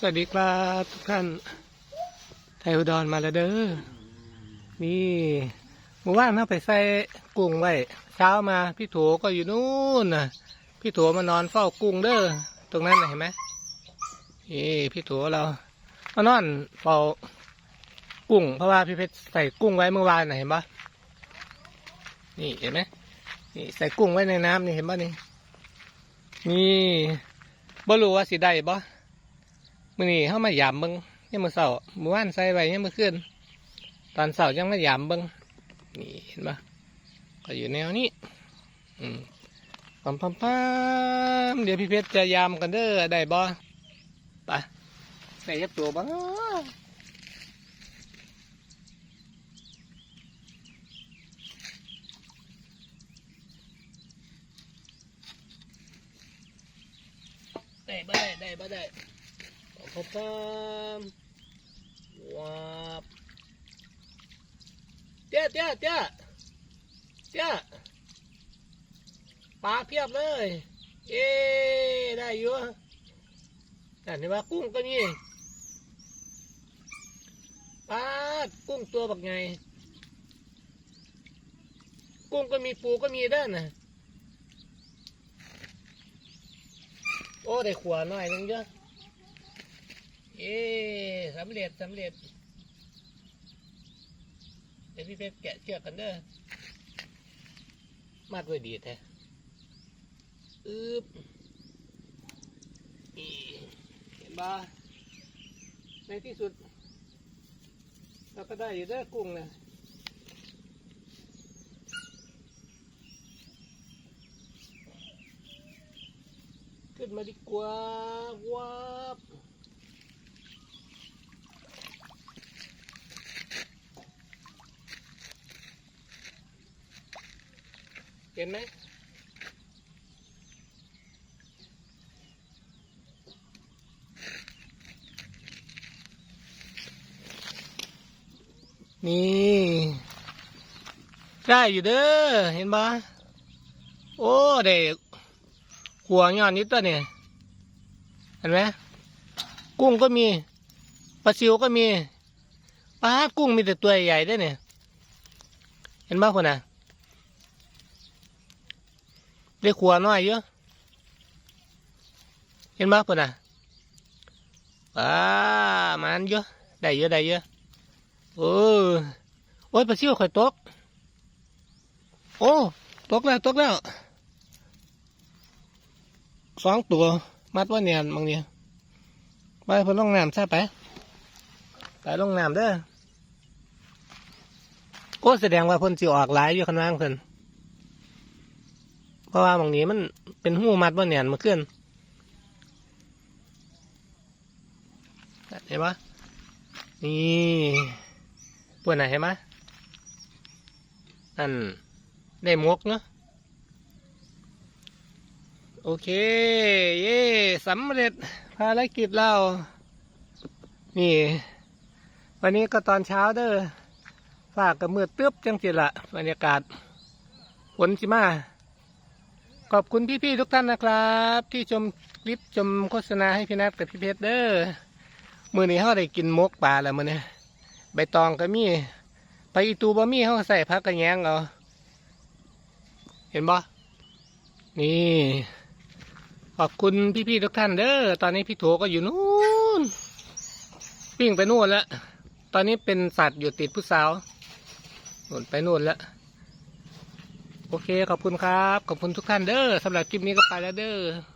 สวัสดีครับทุกท่าน ไทยอุดรมาแล้วเด้อ นี่เมื่อวานเราไปใส่กุ้งไว้ เช้ามาพี่โถก็อยู่นู่นนะพี่โถมานอนเฝ้ากุ้งเด้อ ตรงนั้นเห็นไหมนี่พี่โถเรามานอนเฝ้ากุ้ง เพราะว่าพี่เพชรใส่กุ้งไว้เมื่อวานน่ะเห็นปะนี่เห็นไหมนี่ใส่กุ้งไว้ในน้ำนี่เห็นปะนี่ นี่บ่รู้ว่าสิได้บ่ มื้อนี้เฮามายามเบิ่งยังมือเช้าเมื่อวานใส่ไว้ยังมื้อคืนตอนเช้ายังมายามเบิ่งนี่เห็นบ่ก็อยู่แนวนี้ อืมปัมปัมปัมเดี๋ยวพี่เพชรจะยามกันเด้อได้บ่ไปใส่ยับตัวบ่ได้บ่ได้ได้บ่ได้ ปัมปัมปัมว้าบเจ้าเจ้าเจ้าเจ้าปลาเพียบเลย เอ๊ได้อยู่แต่นี่ว่ากุ้งก็นี่ปลากุ้งตัวบักไง กุ้งก็มีปูก็มีด้านนะโอ้ ได้ขวาหน่อยนึงเยอะ เอ๊สำเร็จสำเร็จเดี๋ยวพี่เพชรแกะเชือกกันเด้อมัดไว้ดีแท้อึบเห็นบ่ในที่สุด เราก็ได้อยู่เด้อกุ้งนะขึ้นมาดีกว่าว้บ เห็นไหมนี่ได้อยู่เด้อเห็นบ่โอ้ได้หัวยอนนิดตัวเนี่ยเห็นไหมกุ้งก็มีปลาซิวก็มีปลากุ้งมีแต่ตัวใหญ่ๆด้เนี่ยเห็นบ้าคนน่ะ ได้ขัวน้อยเยอะเห็นบ้าคนน่ะปลามันเยอะได้เยอะได้เยอะเออโอ้ยปลาซิวข่อยตก โอ้ตกแล้วตกแล้วสองตัว มัดว่าเนียนบางเนี่ยไปพอลงน้ำใช่ไปไปลงน้ำเด้อโอ้แสดงว่าพ่นสิออกหลายอยู่ข้างล่างเพิ่น เพราะว่าบางนี้มันเป็นหูมัดว่าเนียนมาขึ้นเห็นปะนี่ปวดไหนเห็นไหมนั่นได้มกเนาะโอเค เย่สำเร็จภารกิจเรานี่ วันนี้ก็ตอนเช้าเด้อฝากกับมืดตึ๊บจังสิละบรรยากาศฝนสิมา ขอบคุณพี่ๆทุกท่านนะครับ ที่ชมคลิปชมโฆษณาให้พี่นัทกับพี่เพชรเด้อมือนี้เขาได้กินมกปลาแล้วมือนี้ใบตองก็มีไปอีตูบะมีเขาใส่พักกระแยงเอาเห็นบ่นี่ขอบคุณพี่ๆทุกท่านเด้อตอนนี้พี่โถก็อยู่นู่นปิ้งไปนู่นแล้วตอนนี้เป็นสัตว์อยู่ติดผู้สาวนู่นไปนู่นแล้ว โอเคขอบคุณครับ ขอบคุณทุกท่านเด้อสำหรับคลิปนี้ก็ไปแล้วเด้อ